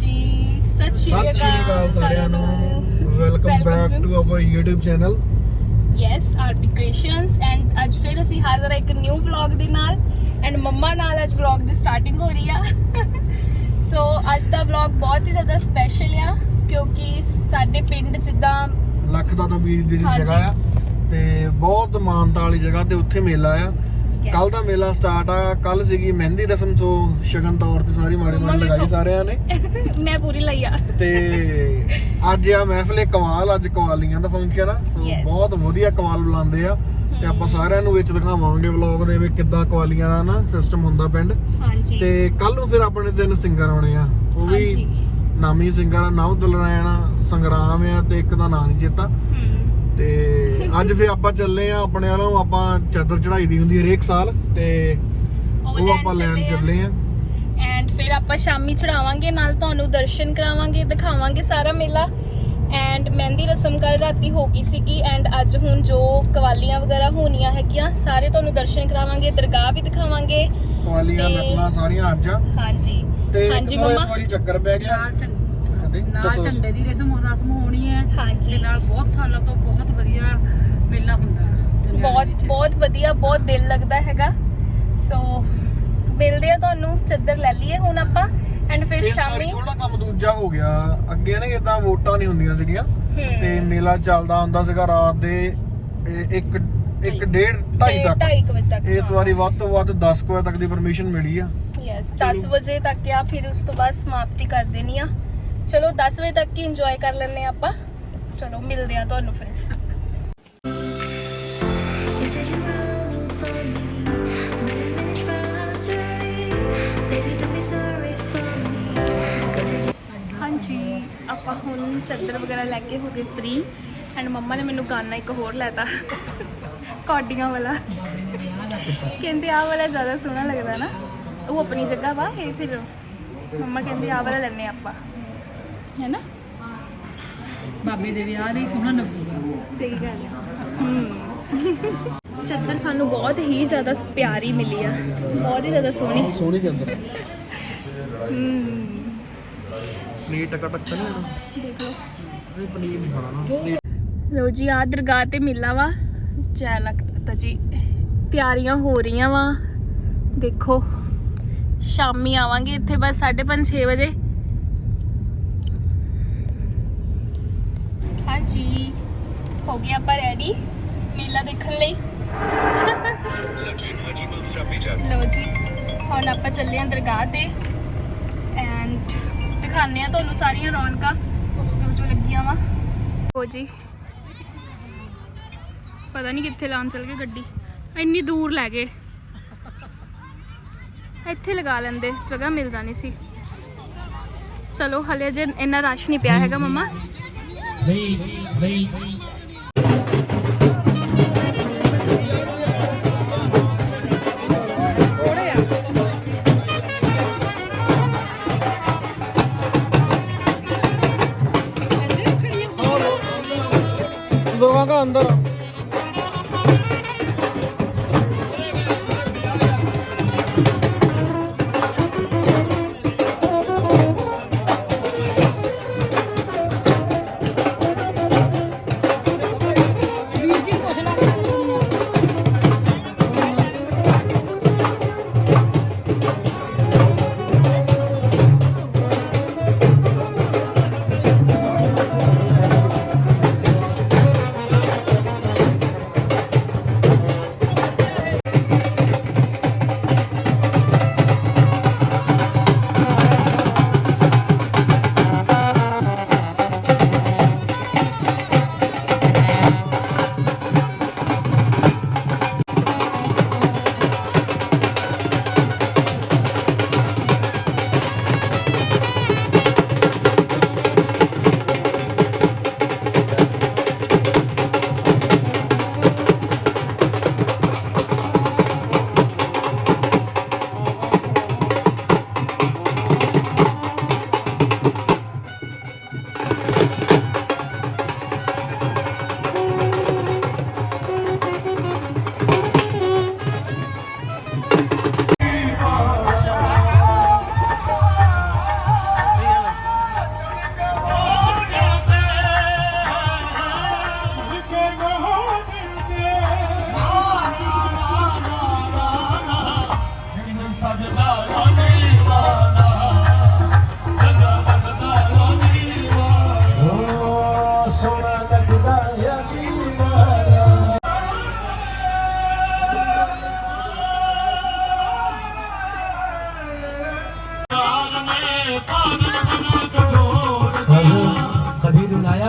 ਹਾਂਜੀ ਸਤਿ ਸ਼੍ਰੀ ਸਤਿ ਸ਼੍ਰੀ ਅਕਾਲ ਸਾਰਿਆਂ ਨੂੰ welcome back to our YouTube channel yes RP creations and ਅੱਜ ਫਿਰ ਅਸੀਂ ਹਾਜ਼ਰ ਹਾਂ ਇੱਕ ਨਿਊ ਵਲੌਗ ਦੇ ਨਾਲ ਐਂਡ ਮੰਮਾ ਨਾਲ ਅੱਜ ਵਲੌਗ ਦੀ ਸਟਾਰਟਿੰਗ ਹੋ ਰਹੀ ਆ ਸੋ ਅੱਜ ਦਾ ਵਲੌਗ ਬਹੁਤ ਹੀ ਜ਼ਿਆਦਾ ਸਪੈਸ਼ਲ ਆ ਕਿਉਂਕਿ ਸਾਡੇ ਪਿੰਡ ਜਿੱਦਾਂ ਲੱਖ ਦਾ ਤਾਂ ਵੀਰ ਦੀ ਹਾਂਜੀ। ਜਗ੍ਹਾ ਆ ਤੇ ਬਹੁਤ ਮਾਨਤਾ ਵਾਲੀ ਜਗ੍ਹਾ ਤੇ ਉੱਥੇ ਮੇਲਾ ਆ. ਕੱਲ ਦਾ ਮੇਲਾ ਸਟਾਰਟ ਆ ਕੱਲ ਸੀਗੀ ਮਹਿੰਦੀ ਰਸਮ ਤੋਂ ਸ਼ਗਨ ਤੌਰ ਤੇ ਸਾਰੀ ਮਾੜੇ ਮਾੜੇ ਲਗਾਈ ਸਾਰਿਆਂ ਨੇ। ਮੈਂ ਪੂਰੀ ਲਈ ਆ। ਤੇ ਅੱਜ ਆ ਮਹਿਫਲੇ ਕਵਾਲ ਅੱਜ ਕਵਾਲੀਆਂ ਦਾ ਫੰਕਸ਼ਨ ਆ ਸੋ. ਬਹੁਤ ਵਧੀਆ ਕਵਾਲ ਬੁਲਾਉਂਦੇ ਆ। ਤੇ ਆਪਾਂ ਸਾਰਿਆਂ ਨੂੰ ਵਿੱਚ ਦਿਖਾਵਾਂਗੇ ਵਲੌਗ ਦੇ ਵਿੱਚ ਕਿੱਦਾਂ ਕਵਾਲੀਆਂ ਦਾ ਨਾ ਸਿਸਟਮ ਹੁੰਦਾ ਪਿੰਡ। ਹਾਂਜੀ। ਤੇ ਕੱਲ ਨੂੰ ਫਿਰ ਆਪਣੇ ਤਿੰਨ ਸਿੰਗਰ ਆਉਣੇ ਆ। ਉਹ ਵੀ ਨਾਮੀ ਸਿੰਗਰ ਆ ਨਵ ਦੁਲਰਾਇਣ ਸੰਗਰਾਮ ਆ ਤੇ ਇੱਕ ਦਾ ਨਾਂ ਨਹੀਂ ਚੇਤਾ। ਤੇ ਅੱਜ ਫਿਰ ਆਪਾਂ ਚੱਲੇ ਆ ਆਪਣੇ ਵੱਲੋਂ ਆਪਾਂ ਚਾਦਰ ਚੜਾਈ ਦੀ ਹੁੰਦੀ ਹਰੇਕ ਸਾਲ ਤੇ ਉਹ ਆਪਾਂ ਲੈਣ ਚੱਲੇ ਆ। ਐਂਡ ਫਿਰ ਆਪਾਂ ਸ਼ਾਮੀ ਚੜਾਵਾਂਗੇ ਨਾਲ ਤੁਹਾਨੂੰ ਦਰਸ਼ਨ ਕਰਾਵਾਂਗੇ ਦਿਖਾਵਾਂਗੇ ਸਾਰਾ ਮੇਲਾ। ਐਂਡ ਮਹਿੰਦੀ ਰਸਮ ਕੱਲ ਰਾਤੀ ਹੋ ਗਈ ਸੀਗੀ ਐਂਡ ਅੱਜ ਹੁਣ ਜੋ ਕਵਾਲੀਆਂ ਵਗੈਰਾ ਹੋਣੀਆਂ ਹੈਗੀਆਂ ਸਾਰੇ ਤੁਹਾਨੂੰ ਦਰਸ਼ਨ ਕਰਾਵਾਂਗੇ ਦਰਗਾਹ ਵੀ ਦਿਖਾਵਾਂਗੇ। ਕਵਾਲੀਆਂ ਮਹਿਫਲਾਂ ਸਾਰੀਆਂ ਅੱਜ ਆ। ਹਾਂਜੀ। ਤੇ ਹਾਂਜੀ ਇੱਕ ਵਾਰ ਇਸ ਮੰਮਾ। ਚੱਕਰ ਪੈ ਗਿਆ। ਹਾਂਜੀ, ਨਾਲ। ਝੰਡੇ ਦੀ ਰਸਮ ਰਸਮ ਹੋਣੀ ਹੈ ਹਾਂਜੀ। ਤੇ ਨਾਲ ਬਹੁਤ ਸਾਲਾਂ ਤੋਂ ਬਹੁਤ ਵਧੀਆ ਮੇਲਾ ਹੁੰਦਾ ਬਹੁਤ। ਬਹੁਤ ਵਧੀਆ ਬਹੁਤ ਦਿਲ ਲੱਗਦਾ ਹੈਗਾ। ਸੋ ਮਿਲਦੇ ਆ ਤੁਹਾਨੂੰ ਚੱਦਰ ਲੈ ਲਈਏ ਹੁਣ ਆਪਾਂ ਐਂਡ ਫਿਰ ਸ਼ਾਮੀ ਥੋੜਾ ਕੰਮ ਦੂਜਾ ਹੋ ਗਿਆ। ਅੱਗੇ ਨਾ ਇਦਾਂ ਵੋਟਾਂ ਨਹੀਂ ਹੁੰਦੀਆਂ ਸੀਗੀਆਂ ਤੇ ਮੇਲਾ ਚੱਲਦਾ ਹੁੰਦਾ ਸੀਗਾ ਰਾਤ ਦੇ 1 1 ਡੇਢ 2:30 ਤੱਕ। ਢਾਈ ਕੁ ਵਜੇ ਤੱਕ ਇਸ ਵਾਰੀ ਵੱਧ ਤੋਂ ਵੱਧ 10 ਕੁ ਵਜੇ ਤੱਕ ਦੀ ਪਰਮਿਸ਼ਨ ਮਿਲੀ ਆ। ਯੈਸ 10 ਵਜੇ ਤੱਕ ਆ ਫਿਰ ਉਸ ਤੋਂ ਬਾਅਦ ਸਮਾਪਤੀ ਕਰ ਦੇਣੀ ਆ। ਚਲੋ 10 ਵਜੇ ਤੱਕ ਹੀ ਇੰਜੋਏ ਕਰ ਲੈਣੇ ਆਪਾਂ। ਚਲੋ ਮਿਲਦੇ ਆ ਤੁਹਾਨੂੰ ਫਿਰ। ਹਾਂਜੀ ਆਪਾਂ ਹੁਣ ਚੱਦਰ ਵਗੈਰਾ ਲੈ ਕੇ ਹੋ ਗਏ ਫ੍ਰੀ ਐਂਡ ਮੰਮਾ ਨੇ ਮੈਨੂੰ ਗਾਣਾ ਇੱਕ ਹੋਰ ਲੈਤਾ। ਕੌਡੀਆਂ ਵਾਲਾ। ਕਹਿੰਦੇ ਆਹ ਵਾਲਾ ਜ਼ਿਆਦਾ ਸੋਹਣਾ ਲੱਗਦਾ ਨਾ। ਉਹ ਆਪਣੀ ਜਗ੍ਹਾ ਵਾ ਇਹ ਫਿਰ ਮੰਮਾ ਕਹਿੰਦੇ ਆਹ ਵਾਲਾ ਲੈਣੇ ਆਪਾਂ। ਹੈ ਨਾ ਬਾਬੇ ਦੇ ਵਿਆਹ ਲਈ ਸੋਹਣਾ ਲੱਗੂਗਾ। ਸਹੀ ਗੱਲ ਹੈ। ਚੱਦਰ ਸਾਨੂੰ ਬਹੁਤ ਹੀ ਜ਼ਿਆਦਾ ਪਿਆਰੀ ਮਿਲੀ ਆ। ਬਹੁਤ ਹੀ ਜ਼ਿਆਦਾ ਸੋਹਣੀ। ਸੋਹਣੀ ਦੇ ਅੰਦਰ ਹਮ ਪਨੀਰ ਟਕਾ ਟਕ ਨਹੀਂ ਹੋਣਾ ਦੇਖ ਲਓ। ਨਹੀਂ ਪਨੀਰ ਨਹੀਂ ਖਾਣਾ। ਨਾ ਪਨੀਰ ਲੋ ਜੀ ਆ ਦਰਗਾਹ ਤੇ ਮਿਲਾ ਵਾ। ਜੈ ਲਖਤਾ ਜੀ। ਤਿਆਰੀਆਂ ਹੋ ਰਹੀਆਂ ਵਾ। ਦੇਖੋ ਸ਼ਾਮੀ ਆਵਾਂਗੇ ਇੱਥੇ ਬਸ 5:30 6 ਵਜੇ। ਹਾਂਜੀ ਹੋ ਗਿਆ ਆਪਾਂ ਰੈਡੀ ਮੇਲਾ ਦੇਖਣ ਲਈ। ਲੋ ਜੀ ਹੁਣ ਆਪਾਂ ਚੱਲੇ ਆਂ ਦਰਗਾਹ ਤੇ। ਐਂਡ ਦਿਖਾਣੇ ਆ ਤੁਹਾਨੂੰ ਸਾਰੀਆਂ ਰੌਣਕਾਂ ਜੋ ਜੋ ਲੱਗੀਆਂ ਵਾ। ਹੋ ਜੀ ਪਤਾ ਨਹੀਂ ਕਿੱਥੇ ਲਾਉਣ ਚਲ ਗਏ ਗੱਡੀ। ਇੰਨੀ ਦੂਰ ਲੈ ਗਏ। ਇੱਥੇ ਲਗਾ ਲੈਂਦੇ ਜਗ੍ਹਾ ਮਿਲ ਜਾਣੀ ਸੀ। ਚਲੋ ਹਲੇ ਜੇ ਇੰਨਾ ਰਸ਼ ਨਹੀਂ ਪਿਆ ਹੈਗਾ ਮਮਾ। ਲੋਕਾਂ ਦਾ ਅੰਦਰ ਵੀਰ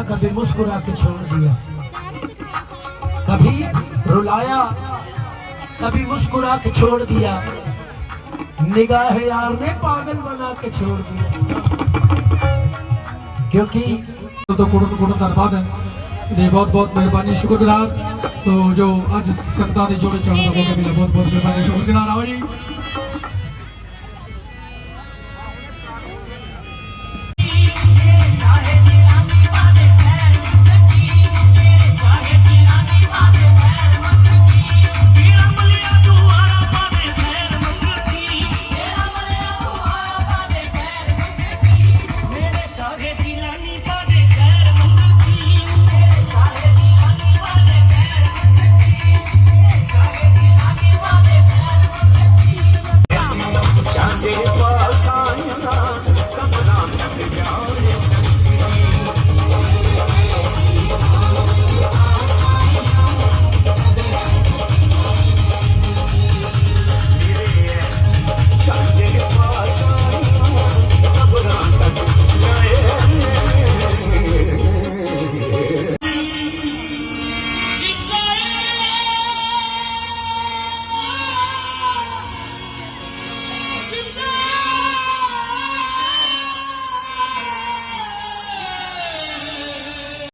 कभी मुस्कुरा के छोड़ दिया। कभी रुलाया, कभी मुस्कुरा के छोड़ दिया। निगाह यार ने पागल बना के छोड़ दिया। क्योंकि तो तो कुड़ कुड़ बर्बाद है। दे बहुत बहुत मेहरबानी, शुक्रगुजार। तो जो आज संगत ने जोड़े चाहता बहुत बहुत मेहरबानी, शुक्रगुजार। आओ जी।